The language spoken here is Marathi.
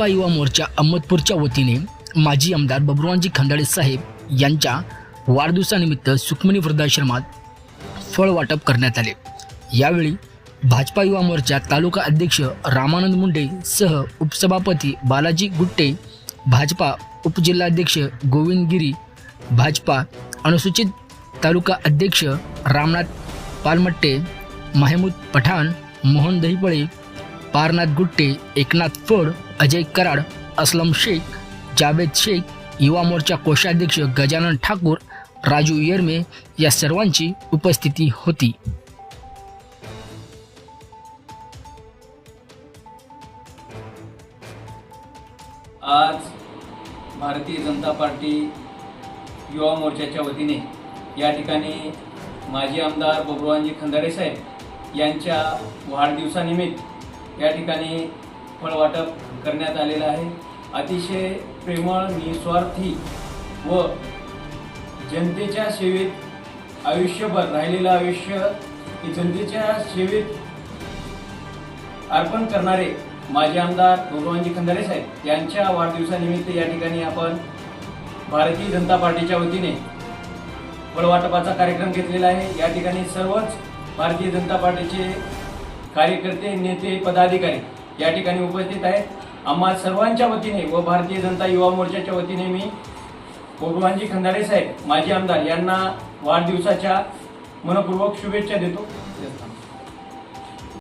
भाजपा युवा मोर्चा अहमदपूरच्या वतीने माजी आमदार बबरुवानजी खंदाळे साहेब यांच्या वाढदिवसानिमित्त सुखमणी वृद्धाश्रमात फळ वाटप करण्यात आले. यावेळी भाजपा युवा मोर्चा तालुका अध्यक्ष रामानंद मुंडे सह उपसभापती बालाजी गुट्टे भाजपा उपजिल्हाध्यक्ष गोविंद गिरी भाजपा अनुसूचित तालुका अध्यक्ष रामनाथ पालमट्टे माहेमूद पठाण मोहन दहिपळे पारनाथ गुट्टे एकनाथ फड अजय कराड असलम शेख जावेद शेख युवा मोर्चा कोषाध्यक्ष गजानन ठाकूर राजू येरमे या सर्वांची उपस्थिती होती. आज भारतीय जनता पार्टी युवा मोर्चाच्या वतीने या ठिकाणी माजी आमदार बबरुवानजी खंदारे साहेब यांच्या वाढदिवसानिमित्त या ठिकाणी फळवाटप करण्यात आलेलं आहे. अतिशय प्रेमळ निस्वार्थी व जनतेच्या सेवेत आयुष्यभर राहिलेलं आयुष्य जनतेच्या सेवेत अर्पण करणारे माजी आमदार भगवानजी खंदारे साहेब यांच्या वाढदिवसानिमित्त या ठिकाणी आपण भारतीय जनता पार्टीच्या वतीने फळवाटपाचा कार्यक्रम घेतलेला आहे. या ठिकाणी सर्वच भारतीय जनता पार्टीचे कार्यकर्ते नेते पदाधिकारी या ठिकाणी उपस्थित आहेत. आम्हा सर्वांच्या वतीने व भारतीय जनता युवा मोर्चाच्या वतीने मी भगवानजी खंदारे साहेब माजी आमदार यांना वाढदिवसाच्या मनपूर्वक शुभेच्छा देतो.